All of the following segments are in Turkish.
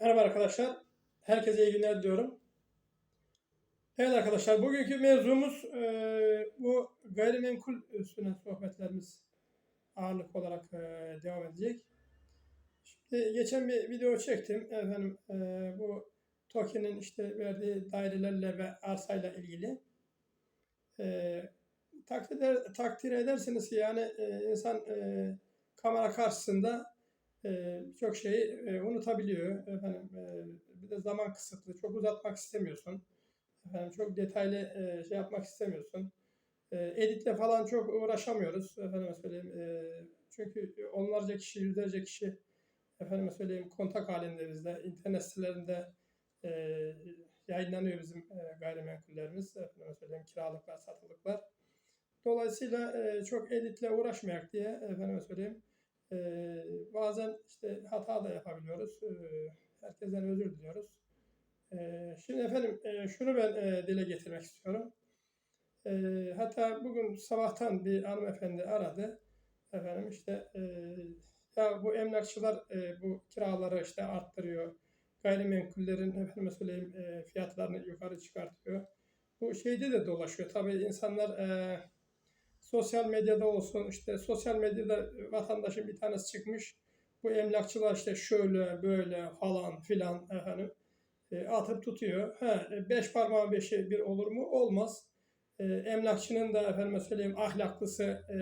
Merhaba arkadaşlar. Herkese iyi günler diliyorum. Evet arkadaşlar bugünkü mevzumuz e, bu gayrimenkul üstüne sohbetlerimiz ağırlık olarak e, devam edecek. Şimdi geçen bir video çektim. Efendim e, bu TOKİ'nin işte verdiği dairelerle ve arsayla ilgili. E, takdir, takdir edersiniz ki yani e, insan e, kamera karşısında birçok şeyi unutabiliyor. Efendim, bir de zaman kısıtlı. Çok uzatmak istemiyorsun. Efendim, çok detaylı şey yapmak istemiyorsun. Editle falan çok uğraşamıyoruz. Efendim söyleyeyim. Çünkü onlarca kişi, yüzlerce kişi efendim söyleyeyim kontak halinde bizde. internet sitelerinde yayınlanıyor bizim gayrimenkullerimiz. Efendim söyleyeyim kiralıklar, satılıklar. Dolayısıyla çok editle uğraşmayak diye efendim söyleyeyim bazen işte hata da yapabiliyoruz. Ee, herkesten özür diliyoruz. Şimdi efendim e, şunu ben e, dile getirmek istiyorum. Hatta bugün sabahtan bir hanımefendi aradı. Efendim işte e, ya bu emlakçılar e, bu kiraları işte arttırıyor. Gayrimenkullerin efendime söyleyeyim e, fiyatlarını yukarı çıkartıyor. Bu şeyde de dolaşıyor. Tabii insanlar e, sosyal medyada olsun işte sosyal medyada vatandaşın bir tanesi çıkmış. Bu emlakçılar işte şöyle böyle falan filan efendim e, atıp tutuyor. Ha, e, beş parmağın beşi bir olur mu? Olmaz. E, emlakçının da efendime söyleyeyim ahlaklısı, e,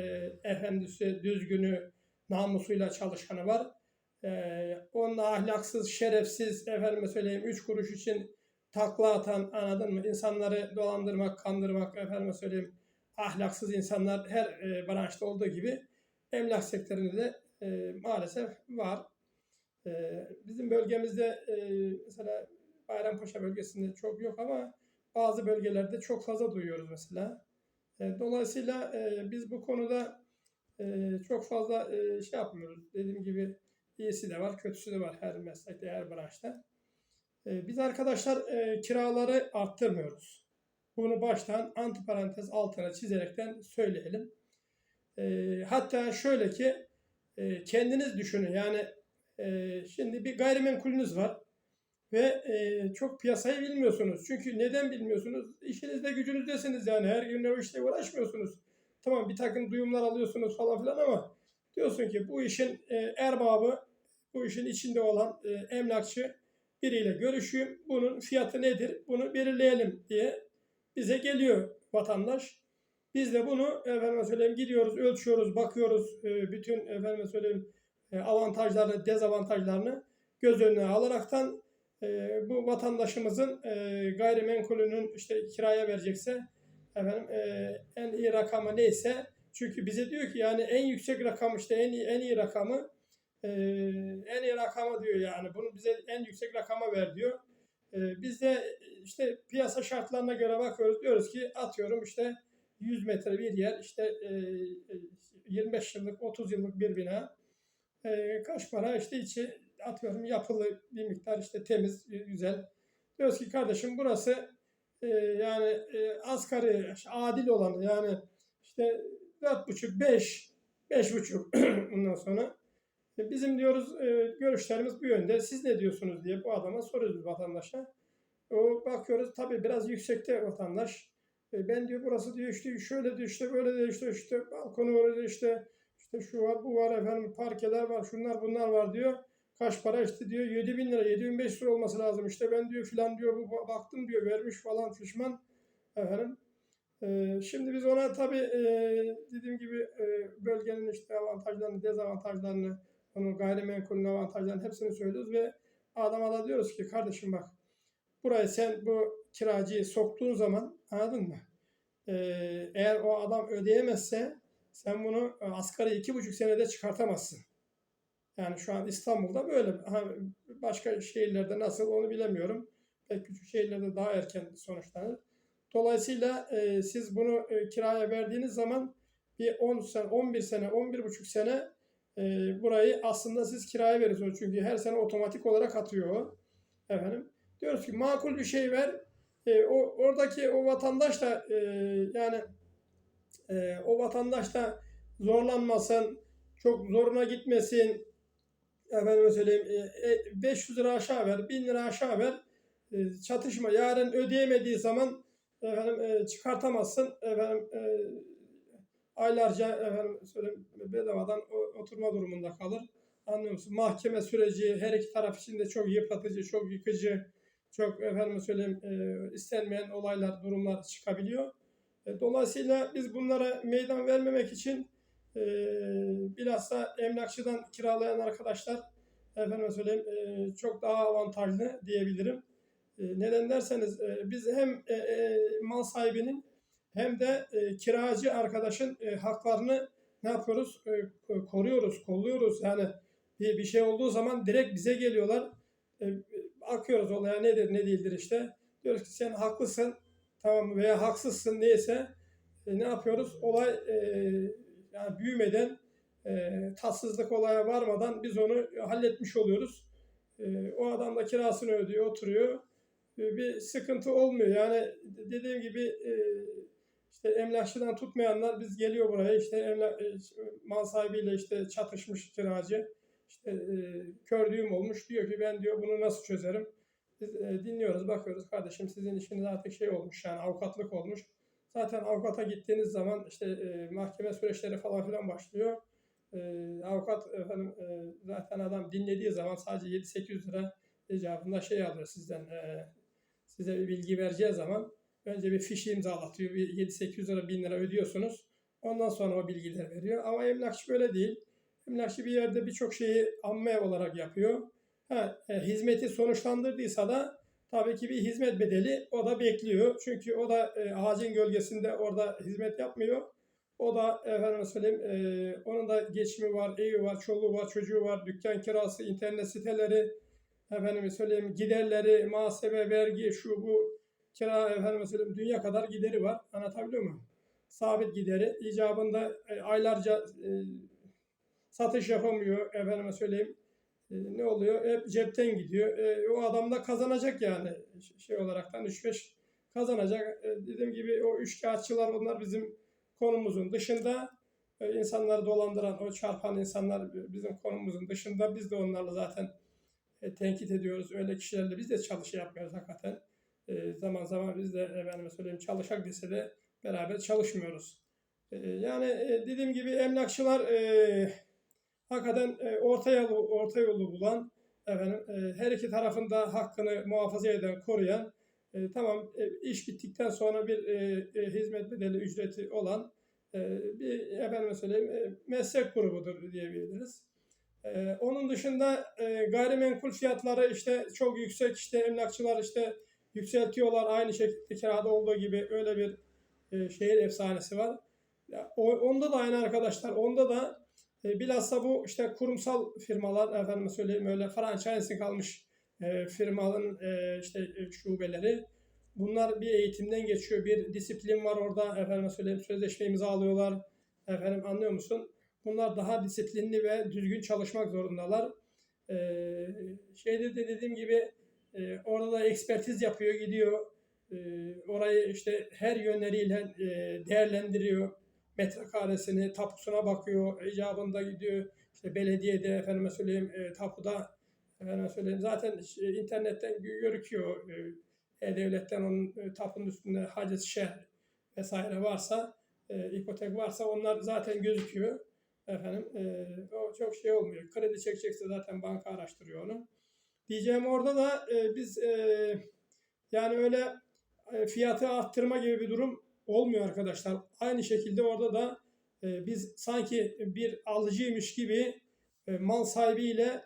efendisi, düzgünü, namusuyla çalışanı var. E, onun ahlaksız, şerefsiz, efendime söyleyeyim üç kuruş için takla atan anladın mı? İnsanları dolandırmak, kandırmak, efendime söyleyeyim ahlaksız insanlar her e, branşta olduğu gibi emlak sektöründe de e, maalesef var. E, bizim bölgemizde e, mesela Bayrampaşa bölgesinde çok yok ama bazı bölgelerde çok fazla duyuyoruz mesela. E, dolayısıyla e, biz bu konuda e, çok fazla e, şey yapmıyoruz. Dediğim gibi iyisi de var, kötüsü de var her meslekte, her branşta. E, biz arkadaşlar e, kiraları arttırmıyoruz. Bunu baştan antiparantez altına çizerekten söyleyelim. E, hatta şöyle ki e, kendiniz düşünün yani e, şimdi bir gayrimenkulünüz var ve e, çok piyasayı bilmiyorsunuz. Çünkü neden bilmiyorsunuz? İşinizde gücünüzdesiniz yani her gün o işte uğraşmıyorsunuz. Tamam bir takım duyumlar alıyorsunuz falan filan ama diyorsun ki bu işin e, erbabı, bu işin içinde olan e, emlakçı biriyle görüşeyim. Bunun fiyatı nedir? Bunu belirleyelim diye bize geliyor vatandaş. Biz de bunu efendim söyleyeyim gidiyoruz, ölçüyoruz, bakıyoruz e, bütün efendim söyleyeyim e, avantajlarını, dezavantajlarını göz önüne alaraktan e, bu vatandaşımızın gayrimenkulünün işte kiraya verecekse efendim en iyi rakamı neyse çünkü bize diyor ki yani en yüksek rakam işte en iyi, en iyi rakamı en iyi rakamı diyor yani bunu bize en yüksek rakama ver diyor. E, biz de işte piyasa şartlarına göre bakıyoruz. Diyoruz ki atıyorum işte 100 metre bir yer işte e, e, 25 yıllık 30 yıllık bir bina. E, kaç para? İşte içi atıyorum yapılı bir miktar işte temiz güzel. Diyoruz ki kardeşim burası e, yani e, asgari adil olanı yani işte 4,5 5 5,5 bundan sonra. e, bizim diyoruz e, görüşlerimiz bu yönde siz ne diyorsunuz diye bu adama soruyoruz vatandaşa. O bakıyoruz tabii biraz yüksekte vatandaş. E, ben diyor burası diyor işte şöyle diyor işte böyle diyor işte işte balkonu öyle diyor işte işte şu var bu var efendim parkeler var şunlar bunlar var diyor. Kaç para işte diyor 7 bin lira 7500 lira olması lazım işte ben diyor filan diyor bu baktım diyor vermiş falan fişman efendim. E, şimdi biz ona tabii e, dediğim gibi e, bölgenin işte avantajlarını dezavantajlarını onun gayrimenkulün avantajlarını hepsini söylüyoruz ve adama da diyoruz ki kardeşim bak burayı sen bu kiracıyı soktuğun zaman anladın mı? Ee, eğer o adam ödeyemezse sen bunu e, asgari iki buçuk senede çıkartamazsın. Yani şu an İstanbul'da böyle. Başka şehirlerde nasıl onu bilemiyorum. Pek küçük şehirlerde daha erken sonuçlanır. Dolayısıyla e, siz bunu e, kiraya verdiğiniz zaman bir 10 sene, 11 sene, 11 buçuk sene e, burayı aslında siz kiraya veriyorsunuz. Çünkü her sene otomatik olarak atıyor. Efendim. Diyoruz ki makul bir şey ver. E, o oradaki o vatandaş da e, yani e, o vatandaş da zorlanmasın, çok zoruna gitmesin. efendime söyleyeyim e, e, 500 lira aşağı ver, 1000 lira aşağı ver. E, çatışma yarın ödeyemediği zaman efendim e, çıkartamazsın. Efendim e, aylarca efendim söyleyeyim bedavadan oturma durumunda kalır. Anlıyor musun? Mahkeme süreci her iki taraf için de çok yıpratıcı, çok yıkıcı, çok efendim söyleyeyim e, istenmeyen olaylar, durumlar çıkabiliyor. E, dolayısıyla biz bunlara meydan vermemek için e, bilhassa emlakçıdan kiralayan arkadaşlar efendim söyleyeyim e, çok daha avantajlı diyebilirim. E, neden derseniz e, biz hem e, e, mal sahibinin hem de e, kiracı arkadaşın e, haklarını ne yapıyoruz? E, koruyoruz, kolluyoruz. Yani bir, bir şey olduğu zaman direkt bize geliyorlar. E, akıyoruz olaya nedir ne değildir işte. Diyoruz ki sen haklısın tamam veya haksızsın neyse e, ne yapıyoruz? Olay e, yani büyümeden e, tatsızlık olaya varmadan biz onu halletmiş oluyoruz. E, o adam da kirasını ödüyor, oturuyor. E, bir sıkıntı olmuyor. Yani dediğim gibi e, işte emlakçıdan tutmayanlar biz geliyor buraya işte emlak, e, mal sahibiyle işte çatışmış kiracı. İşte e, kör olmuş. Diyor ki ben diyor bunu nasıl çözerim? Biz e, dinliyoruz, bakıyoruz. Kardeşim sizin işiniz artık şey olmuş yani avukatlık olmuş. Zaten avukata gittiğiniz zaman işte e, mahkeme süreçleri falan filan başlıyor. E, avukat efendim e, zaten adam dinlediği zaman sadece 7-800 lira icabında şey alıyor sizden. E, size bir bilgi vereceği zaman önce bir fiş imzalatıyor. Bir 7-800 lira 1000 lira ödüyorsunuz. Ondan sonra o bilgileri veriyor. Ama emlakçı böyle değil. Emlakçı bir yerde birçok şeyi amme olarak yapıyor. Ha, e, hizmeti sonuçlandırdıysa da tabii ki bir hizmet bedeli o da bekliyor. Çünkü o da e, ağacın gölgesinde orada hizmet yapmıyor. O da efendim söyleyeyim e, onun da geçimi var, evi var, çoluğu var, çocuğu var, dükkan kirası, internet siteleri, efendim söyleyeyim giderleri, muhasebe, vergi, şu bu kira efendim söyleyeyim dünya kadar gideri var. Anlatabiliyor muyum? Sabit gideri. icabında e, aylarca e, satış yapamıyor efendime söyleyeyim. E, ne oluyor? Hep cepten gidiyor. E, o adam da kazanacak yani şey olaraktan 3-5 kazanacak. E, dediğim gibi o üç kağıtçılar onlar bizim konumuzun dışında. E, insanları dolandıran, o çarpan insanlar bizim konumuzun dışında. Biz de onlarla zaten e, tenkit ediyoruz. Öyle kişilerle biz de çalışı yapmıyoruz hakikaten. E, zaman zaman biz de efendime söyleyeyim çalışak dese de beraber çalışmıyoruz. E, yani e, dediğim gibi emlakçılar e, hakikaten e, orta yolu orta yolu bulan efendim e, her iki tarafında hakkını muhafaza eden, koruyan e, tamam e, iş bittikten sonra bir e, e, hizmet bedeli ücreti olan e, bir efendim söyleyeyim e, meslek grubudur diyebiliriz. E, onun dışında e, gayrimenkul fiyatları işte çok yüksek işte emlakçılar işte yükseltiyorlar aynı şekilde kirada olduğu gibi öyle bir e, şehir efsanesi var. Ya, o, onda da aynı arkadaşlar onda da e, bilhassa bu işte kurumsal firmalar efendim söyleyeyim öyle franchising almış e, firmaların e, işte e, şubeleri bunlar bir eğitimden geçiyor. Bir disiplin var orada efendim söyleyeyim sözleşme imzalıyorlar. Efendim anlıyor musun? Bunlar daha disiplinli ve düzgün çalışmak zorundalar. E, şeyde de dediğim gibi e, orada da ekspertiz yapıyor gidiyor. E, orayı işte her yönleriyle e, değerlendiriyor metrekaresini, tapusuna bakıyor, icabında gidiyor. İşte belediyede efendime söyleyeyim e, tapuda efendime söyleyeyim zaten e, internetten görüküyor. E, E-Devlet'ten onun e, tapunun üstünde haciz şer vesaire varsa, e, ipotek varsa onlar zaten gözüküyor. Efendim e, o çok şey olmuyor. Kredi çekecekse zaten banka araştırıyor onu. Diyeceğim orada da e, biz e, yani öyle e, fiyatı arttırma gibi bir durum olmuyor arkadaşlar. Aynı şekilde orada da e, biz sanki bir alıcıymış gibi e, mal sahibiyle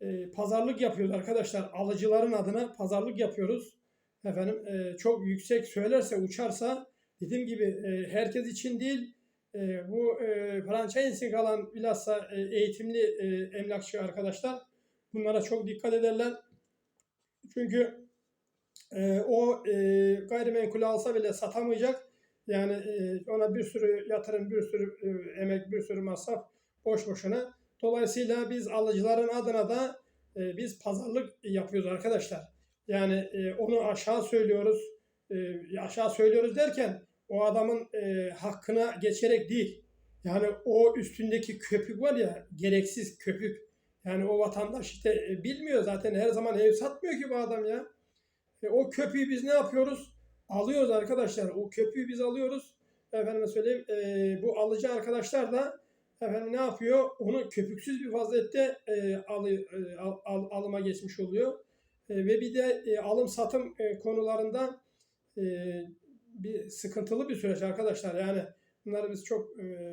e, pazarlık yapıyoruz arkadaşlar. Alıcıların adına pazarlık yapıyoruz. Efendim e, çok yüksek söylerse uçarsa dediğim gibi e, herkes için değil e, bu e, franchising alan bilhassa e, eğitimli e, emlakçı arkadaşlar bunlara çok dikkat ederler. Çünkü e, o e, gayrimenkul alsa bile satamayacak. Yani e, ona bir sürü yatırım, bir sürü e, emek, bir sürü masraf boş boşuna. Dolayısıyla biz alıcıların adına da e, biz pazarlık yapıyoruz arkadaşlar. Yani e, onu aşağı söylüyoruz. E, aşağı söylüyoruz derken o adamın e, hakkına geçerek değil. Yani o üstündeki köpük var ya gereksiz köpük. Yani o vatandaş işte e, bilmiyor zaten her zaman ev satmıyor ki bu adam ya. E, o köpüğü biz ne yapıyoruz? Alıyoruz arkadaşlar. O köpüğü biz alıyoruz. Efendim söyleyeyim e, bu alıcı arkadaşlar da efendim ne yapıyor? Onu köpüksüz bir vaziyette e, alı, e, al, al- alıma geçmiş oluyor. E, ve bir de e, alım satım e, konularında e, bir sıkıntılı bir süreç arkadaşlar. Yani bunları biz çok e,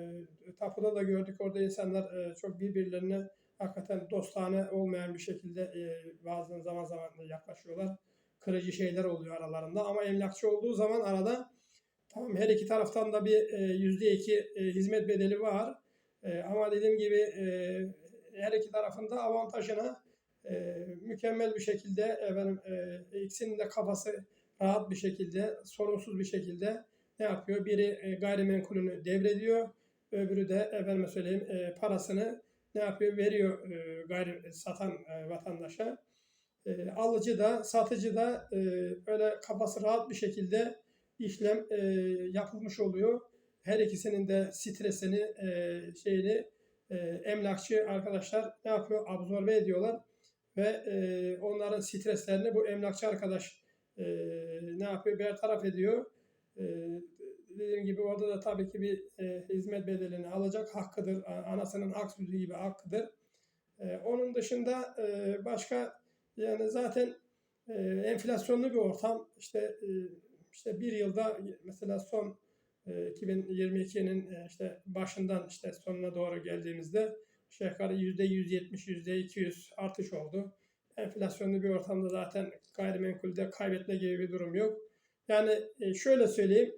tapuda da gördük. Orada insanlar e, çok birbirlerine hakikaten dostane olmayan bir şekilde e, bazen zaman zaman yaklaşıyorlar. Kırıcı şeyler oluyor aralarında ama emlakçı olduğu zaman arada tamam her iki taraftan da bir e, yüzde iki e, hizmet bedeli var. E, ama dediğim gibi e, her iki tarafında avantajına e, mükemmel bir şekilde efendim e, ikisinin de kafası rahat bir şekilde, sorunsuz bir şekilde ne yapıyor? Biri e, gayrimenkulünü devrediyor, öbürü de efendime söyleyeyim e, parasını ne yapıyor? Veriyor e, gayri satan e, vatandaşa. E, alıcı da, satıcı da e, öyle kafası rahat bir şekilde işlem e, yapılmış oluyor. Her ikisinin de stresini, e, şeyini e, emlakçı arkadaşlar ne yapıyor? Absorbe ediyorlar ve e, onların streslerini bu emlakçı arkadaş e, ne yapıyor? Bertaraf ediyor. E, dediğim gibi orada da tabii ki bir e, hizmet bedelini alacak hakkıdır. Anasının ak sütü gibi hakkıdır. E, onun dışında e, başka yani zaten e, enflasyonlu bir ortam. İşte e, işte bir yılda mesela son e, 2022'nin e, işte başından işte sonuna doğru geldiğimizde aşağı yukarı %170, %200 artış oldu. Enflasyonlu bir ortamda zaten gayrimenkulde kaybetme gibi bir durum yok. Yani e, şöyle söyleyeyim.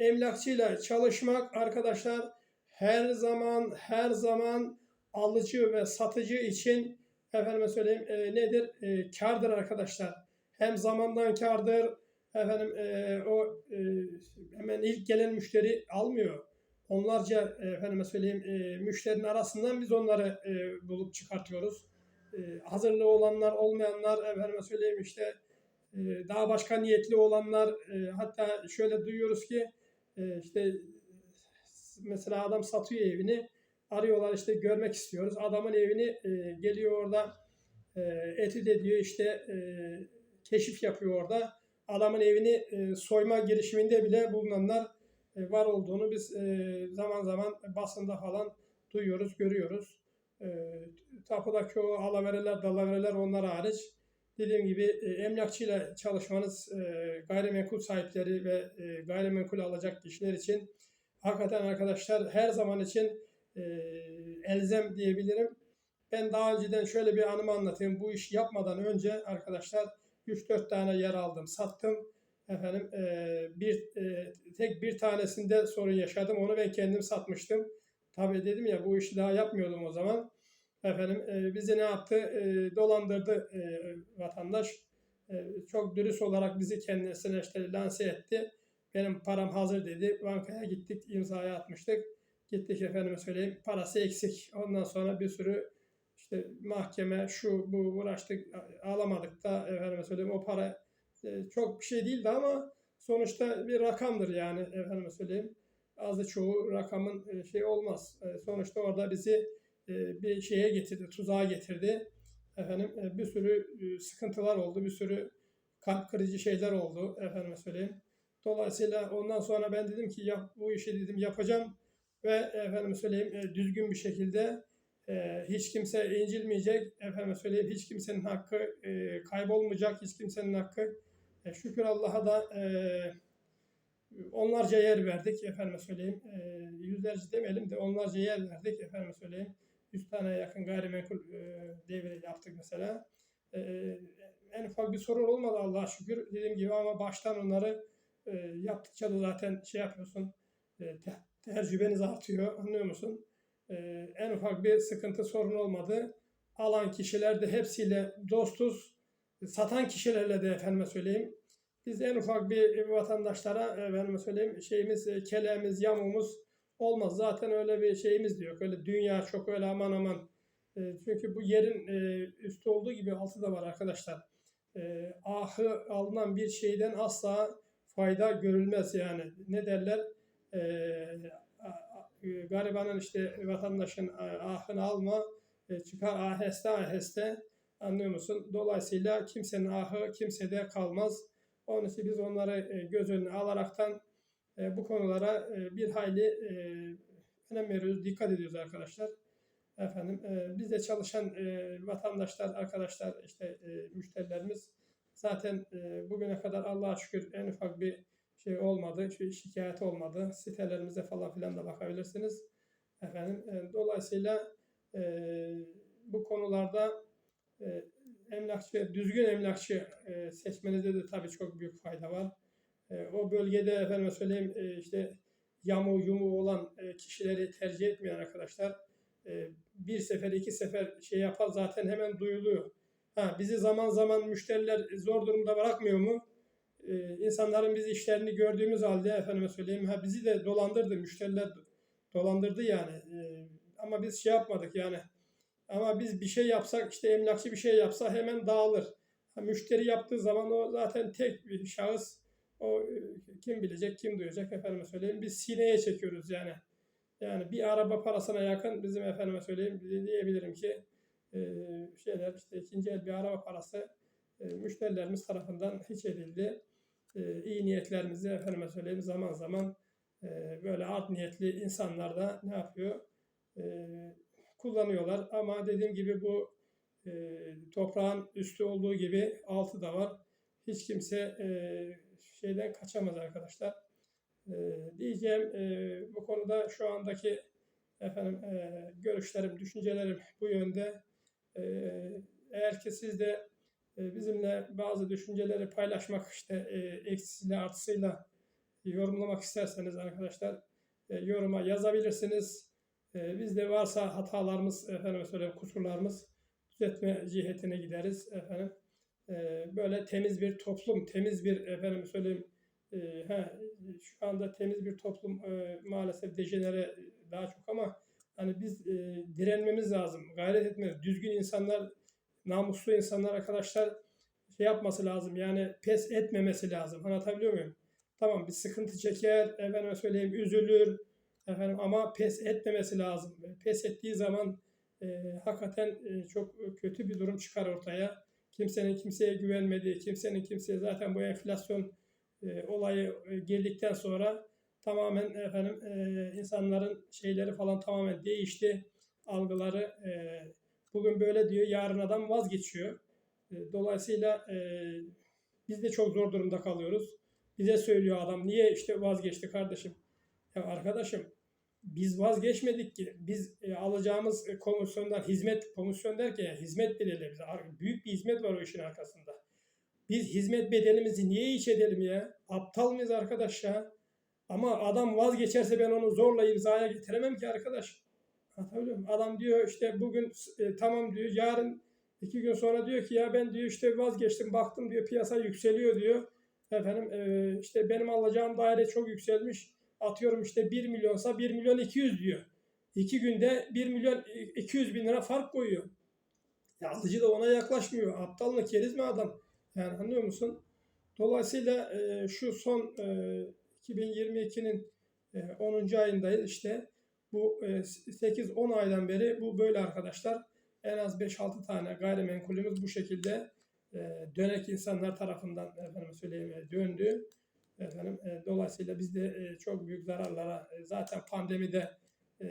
Emlakçıyla çalışmak arkadaşlar her zaman her zaman alıcı ve satıcı için efendime söyleyeyim e, nedir? E, kardır arkadaşlar. Hem zamandan kardır. Efendim e, o e, hemen ilk gelen müşteri almıyor. Onlarca e, efendime söyleyeyim e, müşterinin arasından biz onları e, bulup çıkartıyoruz. E, hazırlığı olanlar, olmayanlar efendime söyleyeyim işte e, daha başka niyetli olanlar e, hatta şöyle duyuyoruz ki e, işte mesela adam satıyor evini arıyorlar işte görmek istiyoruz. Adamın evini e, geliyor orada e, etüt ediyor işte e, keşif yapıyor orada. Adamın evini e, soyma girişiminde bile bulunanlar var olduğunu biz zaman zaman basında falan duyuyoruz, görüyoruz. Tapudaki o alavereler, dalavereler onlar hariç. Dediğim gibi e, emlakçıyla çalışmanız e, gayrimenkul sahipleri ve e, gayrimenkul alacak kişiler için hakikaten arkadaşlar her zaman için elzem diyebilirim. Ben daha önceden şöyle bir anımı anlatayım. Bu işi yapmadan önce arkadaşlar 3-4 tane yer aldım, sattım. Efendim bir tek bir tanesinde sorun yaşadım. Onu ben kendim satmıştım. Tabii dedim ya bu işi daha yapmıyordum o zaman. Efendim e, bizi ne yaptı? E, dolandırdı e, vatandaş. E, çok dürüst olarak bizi kendisine işte lanse etti. Benim param hazır dedi. Bankaya gittik, imzaya atmıştık. Gittik efendime söyleyeyim parası eksik. Ondan sonra bir sürü işte mahkeme şu bu uğraştık alamadık da efendime söyleyeyim o para e, çok bir şey değildi ama sonuçta bir rakamdır yani efendime söyleyeyim. Azı çoğu rakamın e, şey olmaz. E, sonuçta orada bizi e, bir şeye getirdi, tuzağa getirdi. Efendim e, bir sürü e, sıkıntılar oldu, bir sürü kalp kırıcı şeyler oldu efendime söyleyeyim. Dolayısıyla ondan sonra ben dedim ki yap, bu işi dedim yapacağım ve efendim söyleyeyim düzgün bir şekilde hiç kimse incilmeyecek. Efendim söyleyeyim hiç kimsenin hakkı kaybolmayacak. Hiç kimsenin hakkı şükür Allah'a da onlarca yer verdik. Efendim söyleyeyim yüzlerce demeyelim de onlarca yer verdik. Efendim söyleyeyim 100 tane yakın gayrimenkul e, devri yaptık mesela. E, en ufak bir sorun olmadı Allah'a şükür. Dediğim gibi ama baştan onları e, yaptıkça da zaten şey yapıyorsun. E, te- tecrübeniz artıyor. Anlıyor musun? E, en ufak bir sıkıntı sorun olmadı. Alan kişiler de hepsiyle dostuz. Satan kişilerle de efendime söyleyeyim. Biz en ufak bir vatandaşlara efendime söyleyeyim şeyimiz, keleğimiz, yamumuz olmaz. Zaten öyle bir şeyimiz de yok. Öyle dünya çok öyle aman aman. E, çünkü bu yerin e, üstü olduğu gibi altı da var arkadaşlar. E, ahı alınan bir şeyden asla fayda görülmez yani. Ne derler? E, garibanın işte vatandaşın a- ahını alma, e, çıkar aheste aheste anlıyor musun? Dolayısıyla kimsenin ahı kimsede kalmaz. Onun için biz onları e, göz önüne alaraktan e, bu konulara e, bir hayli e, önem veriyoruz, dikkat ediyoruz arkadaşlar. Efendim e, bizde çalışan e, vatandaşlar, arkadaşlar, işte e, müşterilerimiz zaten e, bugüne kadar Allah'a şükür en ufak bir şey olmadı, şikayet olmadı. Sitelerimize falan filan da bakabilirsiniz. Efendim e, dolayısıyla e, bu konularda e, emlakçı, düzgün emlakçı e, seçmenizde de tabii çok büyük fayda var. E, o bölgede efendim söyleyeyim e, işte yamu yumu olan e, kişileri tercih etmeyen arkadaşlar e, bir sefer iki sefer şey yapar zaten hemen duyuluyor. Ha, bizi zaman zaman müşteriler zor durumda bırakmıyor mu? Ee, insanların biz işlerini gördüğümüz halde efendime söyleyeyim ha bizi de dolandırdı müşteriler dolandırdı yani Ee, ama biz şey yapmadık yani ama biz bir şey yapsak işte emlakçı bir şey yapsa hemen dağılır. Ha, müşteri yaptığı zaman o zaten tek bir şahıs o e, kim bilecek kim duyacak efendime söyleyeyim biz sineye çekiyoruz yani. Yani bir araba parasına yakın bizim efendime söyleyeyim diyebilirim ki e, şeyler işte ikinci el bir araba parası e, müşterilerimiz tarafından hiç edildi. E, iyi niyetlerimizi efendime söyleyeyim zaman zaman e, böyle art niyetli insanlar da ne yapıyor? E, kullanıyorlar ama dediğim gibi bu e, toprağın üstü olduğu gibi altı da var. Hiç kimse e, şeyden kaçamaz arkadaşlar. E, diyeceğim e, bu konuda şu andaki efendim e, görüşlerim, düşüncelerim bu yönde. E, eğer ki siz de e, bizimle bazı düşünceleri paylaşmak işte e, eksisiyle artısıyla yorumlamak isterseniz arkadaşlar e, yoruma yazabilirsiniz. E, bizde varsa hatalarımız, efendim söyleyeyim kusurlarımız düzeltme cihetine gideriz efendim. E, böyle temiz bir toplum, temiz bir efendim söyleyeyim e, he, şu anda temiz bir toplum e, maalesef dejenere daha çok ama hani biz e, direnmemiz lazım, gayret etmemiz, düzgün insanlar, namuslu insanlar arkadaşlar şey yapması lazım yani pes etmemesi lazım. Anlatabiliyor muyum? Tamam bir sıkıntı çeker, efendim söyleyeyim üzülür, efendim ama pes etmemesi lazım. Pes ettiği zaman e, hakikaten e, çok kötü bir durum çıkar ortaya. Kimsenin kimseye güvenmediği, kimsenin kimseye zaten bu enflasyon e, olayı e, geldikten sonra tamamen efendim e, insanların şeyleri falan tamamen değişti. Algıları e, bugün böyle diyor, yarın adam vazgeçiyor. E, dolayısıyla e, biz de çok zor durumda kalıyoruz. Bize söylüyor adam niye işte vazgeçti kardeşim. Ya arkadaşım biz vazgeçmedik ki. Biz e, alacağımız e, komisyondan hizmet komisyon derken yani hizmet bedeli bize büyük bir hizmet var o işin arkasında. Biz hizmet bedelimizi niye iç edelim ya? Aptal mıyız arkadaş ya? Ama adam vazgeçerse ben onu zorla imzaya getiremem ki arkadaş. Anlatabiliyor? Adam diyor işte bugün e, tamam diyor yarın iki gün sonra diyor ki ya ben diyor işte vazgeçtim baktım diyor piyasa yükseliyor diyor. Efendim e, işte benim alacağım daire çok yükselmiş. Atıyorum işte 1 milyonsa 1 milyon 200 diyor. İki günde 1 milyon 200 bin lira fark koyuyor. Ya alıcı da ona yaklaşmıyor. Aptal mı keriz mi adam? Yani anlıyor musun? Dolayısıyla e, şu son e, 2022'nin e, 10. ayındayız işte. Bu e, 8-10 aydan beri bu böyle arkadaşlar. En az 5-6 tane gayrimenkulümüz bu şekilde e, dönek insanlar tarafından efendim söyleyeyim döndü. Efendim, e, dolayısıyla biz de e, çok büyük zararlara e, zaten pandemide e,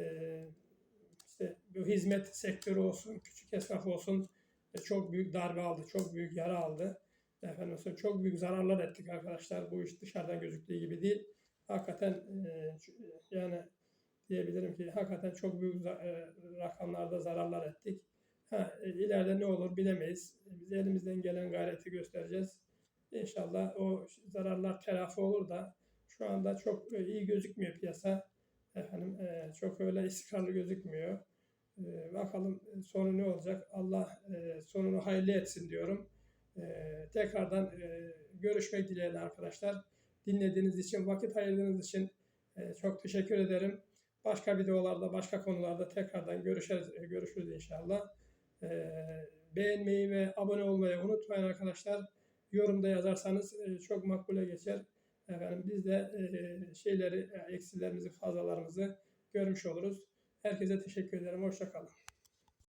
işte bu hizmet sektörü olsun, küçük esnaf olsun e, çok büyük darbe aldı, çok büyük yara aldı. Efendim çok büyük zararlar ettik arkadaşlar. Bu iş dışarıdan gözüktüğü gibi değil. Hakikaten e, yani diyebilirim ki hakikaten çok büyük e, rakamlarda zararlar ettik. Ha, e, ileride ne olur bilemeyiz. Biz elimizden gelen gayreti göstereceğiz. İnşallah o zararlar telafi olur da şu anda çok e, iyi gözükmüyor piyasa. Efendim e, çok öyle istikrarlı gözükmüyor. E, bakalım sonu ne olacak? Allah sonunu hayırlı etsin diyorum. Tekrardan görüşmek dileğiyle arkadaşlar. Dinlediğiniz için, vakit ayırdığınız için çok teşekkür ederim. Başka videolarda, başka konularda tekrardan görüşürüz, görüşürüz inşallah. Beğenmeyi ve abone olmayı unutmayın arkadaşlar. Yorumda yazarsanız e, çok makbule geçer. Efendim biz de e, şeyleri, eksilerimizi, fazlalarımızı görmüş oluruz. Herkese teşekkür ederim. Hoşçakalın.